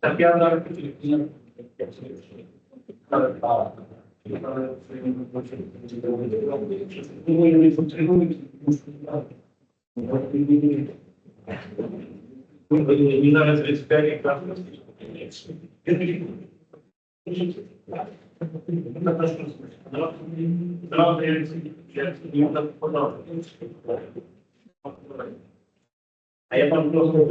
Так я зараз Не зараз 35 якраз. А я там просто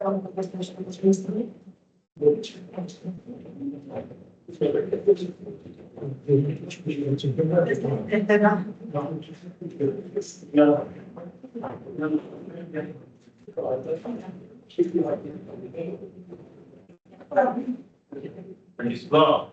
Praise God.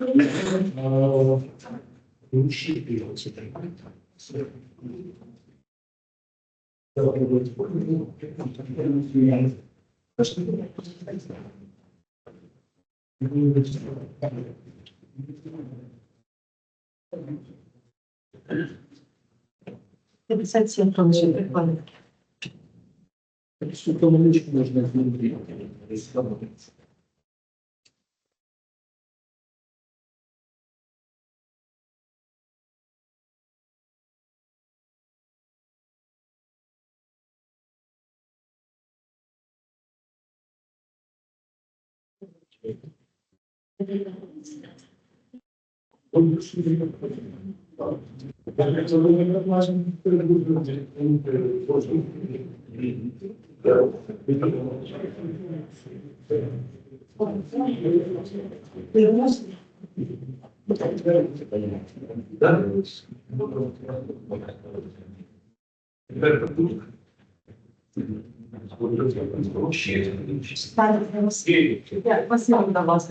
А хто це зробив на твоїх Це одна питання. Станіслав. Пятьдесят семь тонн прикольно. Можно Я спасибо до вас,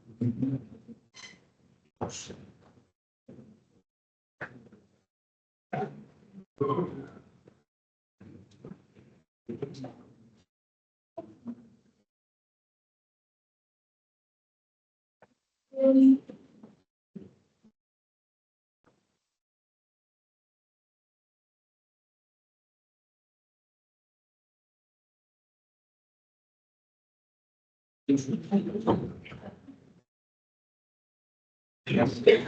嗯。嗯老师嗯 Алексей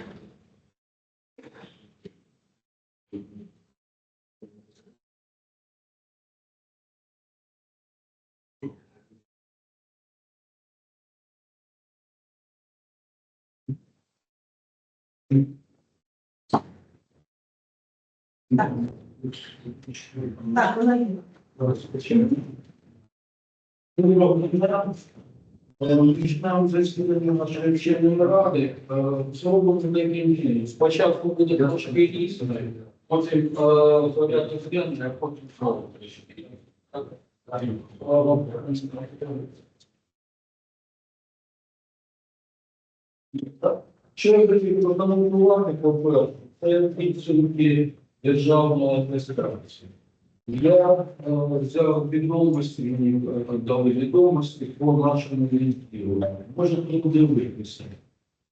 Так, вона Починаємо засідання нашої вченої ради. Е, буде таким чином. Спочатку буде трошки істини, потім порядок денний, а потім слово Що я хотів по-перше, це підсумки державної адміністрації. Я е, взяв відомості, мені е, дали відомості по нашому відділу. Можна подивитися. Е,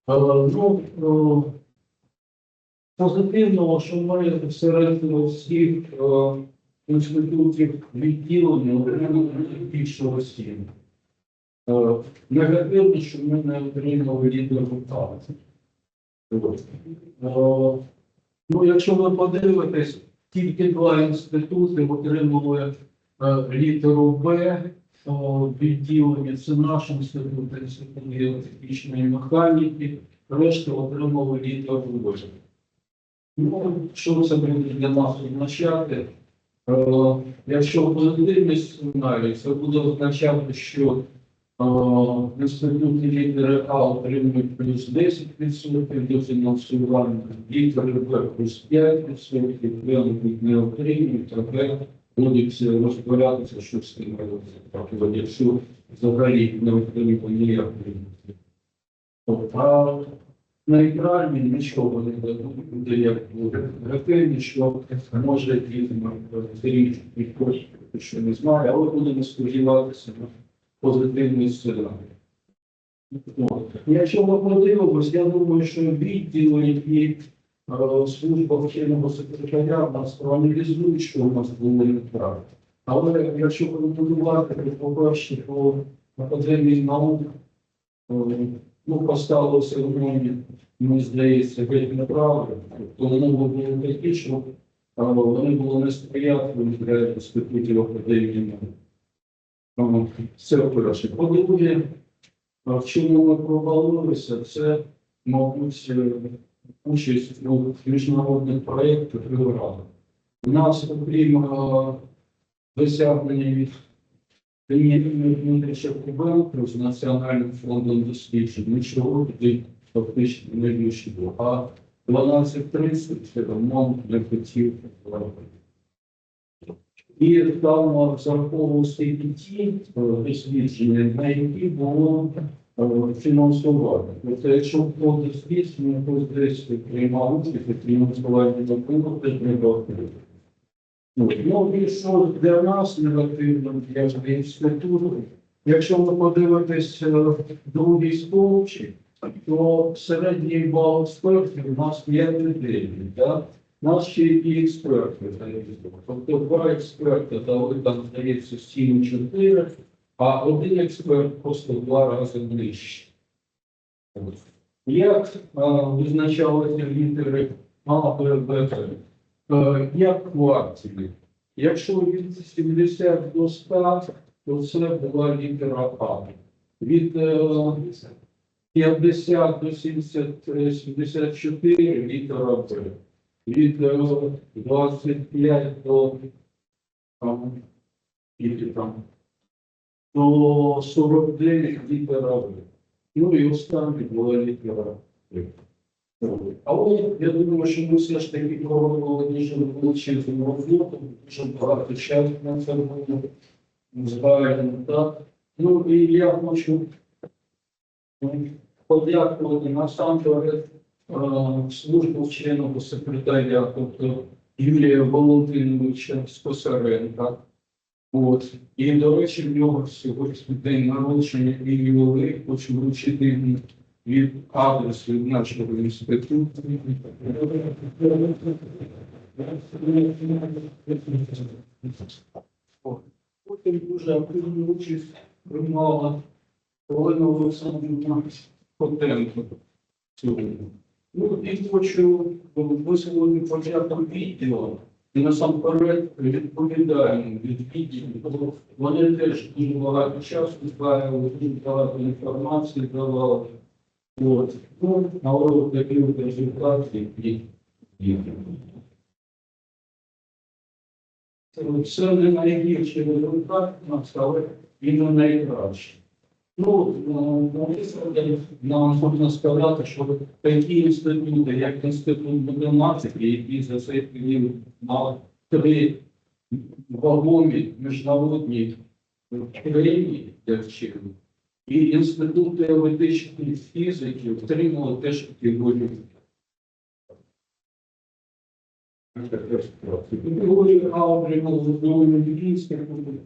Ну, е, позитивного, що ми всередині всіх е, інститутів відділення більше осіб. Е, Негативно, що ми не отримали результати. Ну, якщо ви подивитесь, тільки два інститути отримали е, літеру Б відділення. Це наш інститут, інститут геотехнічної механіки, решта отримали літеру В. Ну, що це буде для нас означати? Е, Якщо позитивний сценарій, це буде означати, що інститут літери А отримують плюс 10% до фінансування, літери Б плюс 5%, Б не отримують, а Б будуть розпорядитися, що з тим робити. Тобто, якщо взагалі не отримують ніякої. А нейтральні нічого не дадуть, буде як негативні, що може дійсно річ відповідь, що не знаю, але будемо сподіватися позитивний сценарій. Якщо ми подивимось, я думаю, що відділи, які е, служба вченого секретаря нас проаналізують, що у нас було неправильно. Але якщо порекомендувати, то, по-перше, по академії наук, е, ну, поставилося нормі, мені здається, геть неправильно. Тому було такі, що а, вони були несприятливі для інститутів академії. А, Це перше. По-друге, в чому ми провалилися, це, мабуть, е, участь у міжнародних проєктах і. У нас, окрім досягнення від Дмитрича Кубенко з Національним фондом досліджень, нічого туди фактично не вийшло. А 12.30 це давно не хотів робити. І там зараховувалися і ті е, дослідження, на які було е, фінансування. Тобто, якщо по дослідженню хтось десь приймав участь, то фінансування не було, теж не було. Ну, і що для нас негативно, для інституту, якщо ви подивитесь е, другий стовпчик, то середній бал експертів у нас 5,9, так? Нас ще і експерти завезли. Тобто два експерти дали там, здається, 7,4, а один експерт просто два рази. От. Як е, визначалися літери А, Б, Б? Е, як квартирі. Якщо від 70 до 100, то це була літера А. Від е, 50 до 70, е, 74 літера Б. Е, 25 до там, скільки там, до 49 літера В. Ну і останній була літера Г. Але я думаю, що ми все ж таки пробували ніж величезному флоту, дуже багато часу на це було згаяно, так. Ну і я хочу подякувати насамперед службу вченого секретаря, тобто Юрія Володимировича Скосаренка. От. І, до речі, в нього сьогодні день народження і ювілей, хочу вручити від адресу нашого інституту. Потім дуже активну участь приймала Олена Олександрівна Котенко сьогодні. Ну і хочу висловити подяку відділу і насамперед відповідаємо від відділу. Вони теж дуже багато часу збирали, дуже багато інформації давали. От. Ну, але такі от результати, які є. Це- не найгірший результат але він не найкращий. Ну, е, нам можна сказати, що такі інститути, як інститут математики, які за цей період мав три вагомі міжнародні премії для вчених, і інститут теоретичної фізики отримали теж категорію. Категорію А отримали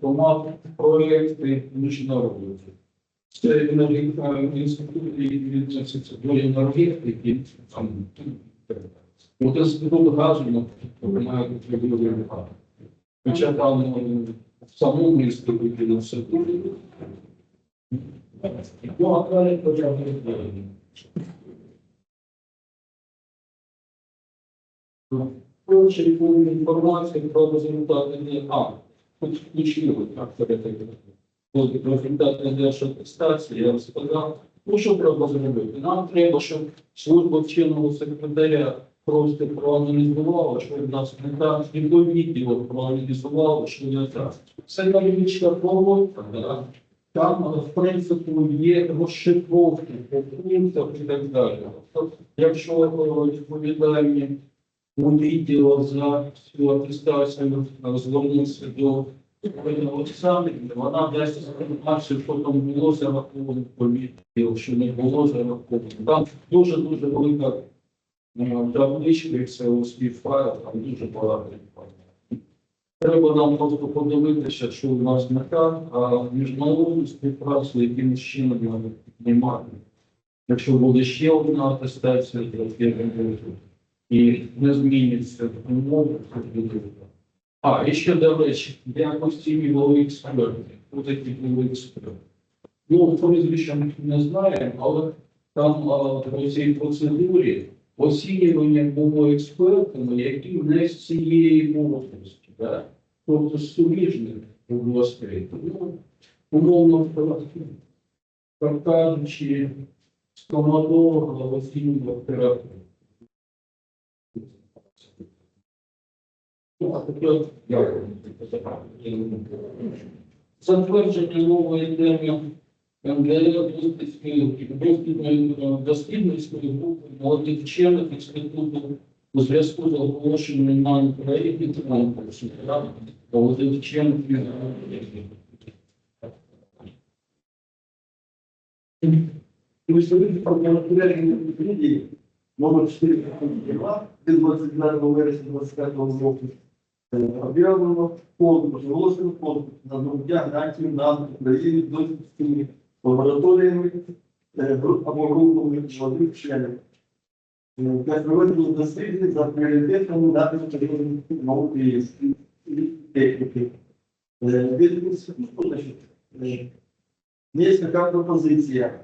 то мав проєкти міжнародні. Це енергетика інститут, який відноситься до енергетики, там, от інститут газу, має А. Хоча там е, в самому інституті на все дуже. Ну, а далі почав повну інформацію про результати не А. Хоч включили так перед результати держатестації, я розказав. Ну, що треба зробити? Нам треба, щоб служба вченого секретаря просто проаналізувала, що в нас не так, і до відділу проаналізувала, що не так. Це невеличка проводка, да? там, е, в принципі, є розшифровки по пунктах і так далі. Тобто, якщо е, відповідальні у відділу за цю атестацію е, звернутися до вона дасть інформацію, що там було зараховано по відділу, що не було зараховано. Там дуже-дуже велика табличка, і це USB файл, там дуже багато інформації. Треба нам просто подивитися, що у нас не так, а міжнародну співпрацю якимось чином треба піднімати. Якщо буде ще одна атестація, то я не. І не зміниться умови, то буде. А, і ще, до речі, якості були експерти. Хто такі були експерти? Ну, прізвища ми не знаємо, але там а, по цій процедурі оцінювання було експертами, які не з цієї області, да? тобто з суміжних областей. Ну, умовно кажучи, стоматолога оцінював терапію. Ну, а тепер дякую. Затвердження нової теми МДР дослідницької групи молодих вчених інституту у зв'язку з оголошенням на проєкті конкурсу молодих вчених. Представитель парламентарної відповіді номер 402 від 29 вересня 25 року об'явлено конкурс, оголошено конкурс на здобуття грантів на Україні дослідськими лабораторіями е, або групами молодих вчених. Е, Для проведення досліджень за пріоритетами напрямку науки і техніки. Е, є така пропозиція.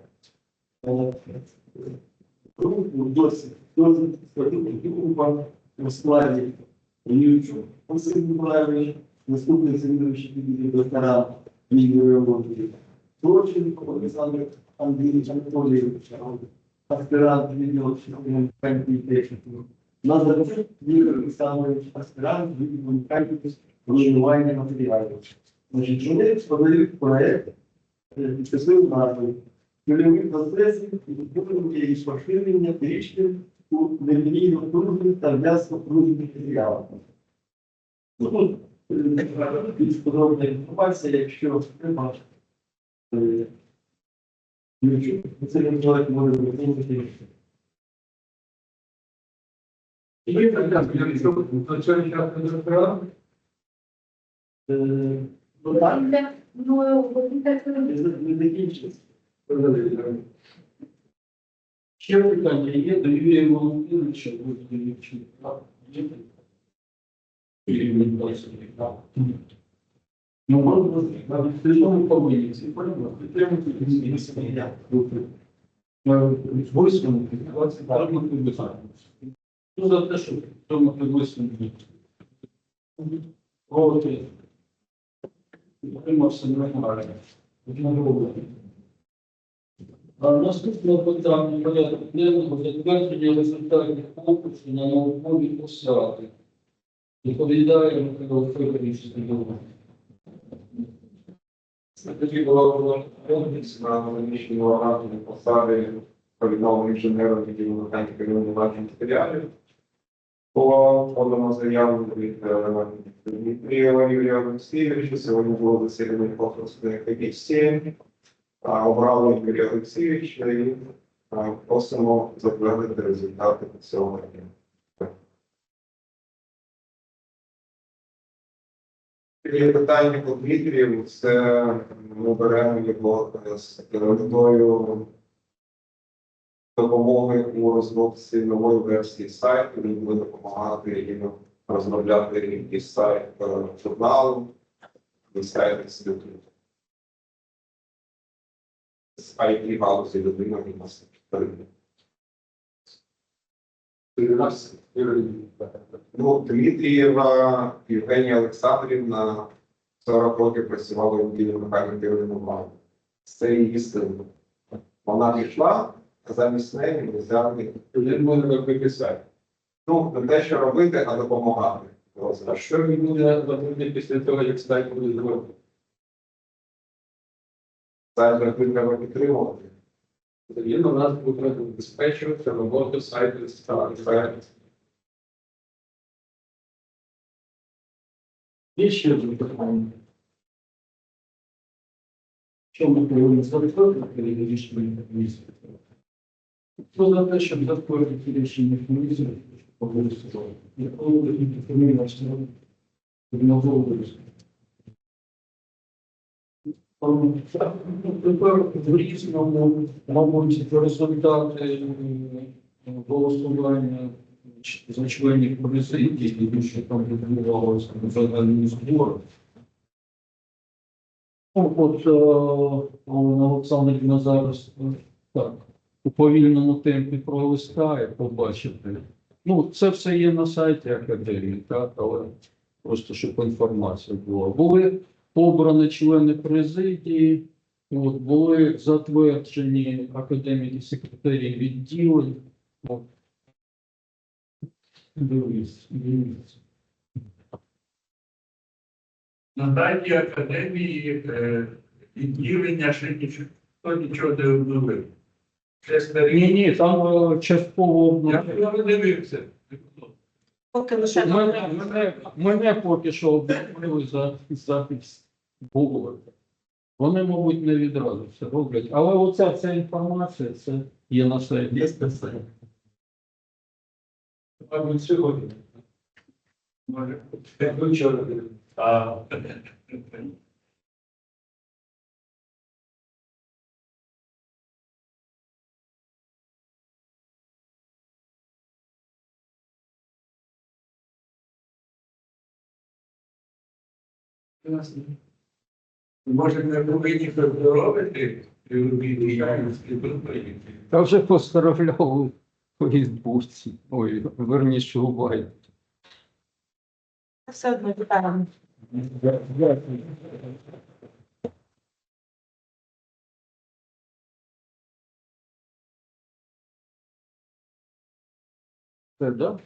Групу досить, досить група у складі Ючу Василь Миколаївич, наступний завідуючий відділу доктора відділу. Торченко Олександр Андрійович Анатолійович, аспірант відділу психології техніки. Назарчук Юрій Олександрович, аспірант відділу механіки руйнування матеріалів. Значить, вони подають проект, е, підписують назву Нульових процесів відтворення і поширення річних у нелінійно кружних та м'ясо кружних матеріалах. Ну, Тут е, більш подробна інформація, якщо треба. е, це не може розбирали, Е, Ну так, Ну, не не закінчиться. Ще питання є до Юрія Володимировича, ви додаючи. Ну, можна при тому повинні ці підтримати Восьмому, двадцять третьому підписання. Ну, за те, що в цьому підвисленні проти утримався немає. А Наступне питання порядку денного затвердження результатів конкурсу на наукові посади. Доповідає Михайло Федорович Стадіон. Тоді була конкурс на заміщення вакантної посади провідного інженера відділу механіки руйнування матеріалів. Було подано заяву від е, Дмитрія Юрія Олексійовича. Сьогодні було засідання конкурсної комісії. Обрали Юрія Олексійовича і просимо затвердити результати цього. Є питання по Дмитрію, це ми беремо його з метою допомоги у розробці нової версії сайту, він буде допомагати їм розробляти і сайт е, журналу, і сайт інституту. З IT галузі людина і нас підтримує. Ну, Дмитрієва Євгенія Олександрівна 40 років працювала в відділі механіки руйнування. Це її син. Вона пішла, а замість неї ми взяли Він робити сайт. ну, не те, що робити, а допомагати. А що він буде робити після того, як сайт буде зроблений? Завжди треба підтримувати. Він у нас буде забезпечувати роботу сайту сайт. Є ще одне питання. Що ми повинні зробити перед рішенням комісії? Хто за те, щоб затворити рішення комісії, обов'язково? Якого ви інформуєте, обов'язково? Тепер в різному, мабуть, результати голосування за членів президії, тому що там відбувалося загальний збор. Ну, от е, Олена Олександрівна зараз е, так. у повільному темпі пролистає, побачите. Ну, це все є на сайті академії, так, але просто щоб інформація була. Були обрані члени президії, от, були затверджені академії секретарі відділень. От. На даній академії е, відділення ще нічого, нічого не обновив. Ні, ні, там е, частково Я обновлено. не дивився. Поки лише Мене, мене, мене поки що обновили за запис Google. Вони, мабуть, не відразу все роблять. Але оця ця інформація це є на сайті. Мабуть, сьогодні. Може, вчора Може, не повинні поздоровити діяльності думаю. Та вже поздравляв у Фейсбуці. Ой, верніше у Вайбі. все одно вітаємо. Це, да?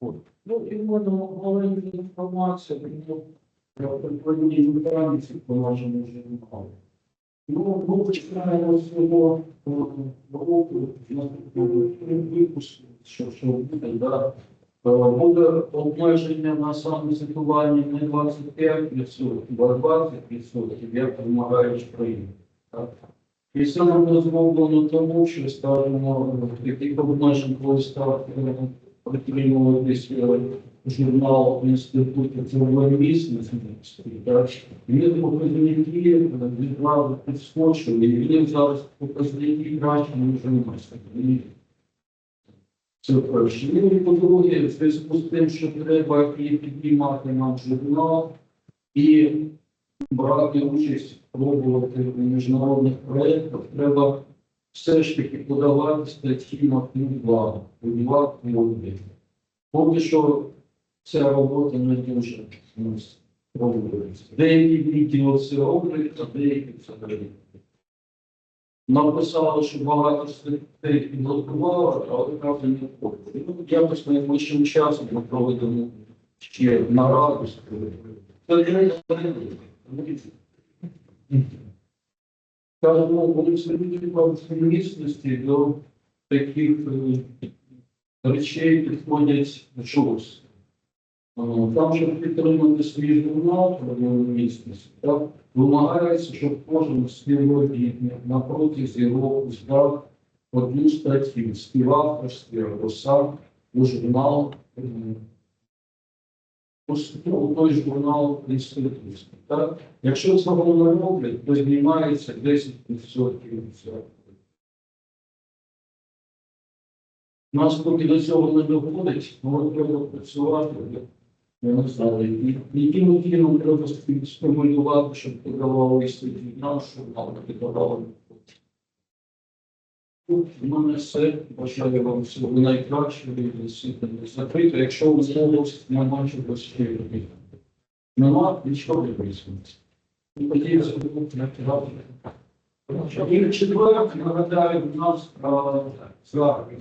От. Ну, і в мене маленька інформація, ну, про прикладні інформації по нашому журналу. Ну, ми починаємо з цього е, року, наступного випуску, що, буде, да. Е, обмеження на самозакування не 25%, а 20%, як вимагають країни. І це було зроблено тому, що скажімо, таких обмежень, коли став е, притримуватись е, журнал Інституту цивільної місцевості? Він показники відразу підскочили, і він зараз показники краще, ніж у нас. Це перше. Ну і по-друге, в зв'язку з тим, що треба і підіймати нам журнал, і брати участь, пробувати в міжнародних проєктах, треба все ж таки подавати статті на Q2, Q2, Q1. Поки що ця робота не дуже у нас проводиться. Деякі відділи це роблять, а деякі не роблять. Написали, що багато статей підготували, але правда не входить. Ну, якось найближчим часом ми проведемо ще нараду. Це не Скажімо, вони все місності до таких е, речей підходять чогось. Там, щоб підтримати свій журнал так, вимагається, щоб кожен співробітник на протязі року здав одну статтю співавторстві або сам у журнал, у ну, той журнал інститутський. Якщо цього не роблять, то знімається 10% від цього. Нас поки до цього не доходить, але треба працювати. Я не знаю, і- яким чином треба стимулювати, щоб подавали статті нашу, але подавали. В мене все. Бажаю вам всього найкращого і засідання закрито. Якщо у знову немає чого ще робити. Нема нічого не висунеться. І тоді я забув на театр. І в четвер, нагадаю, у нас зараз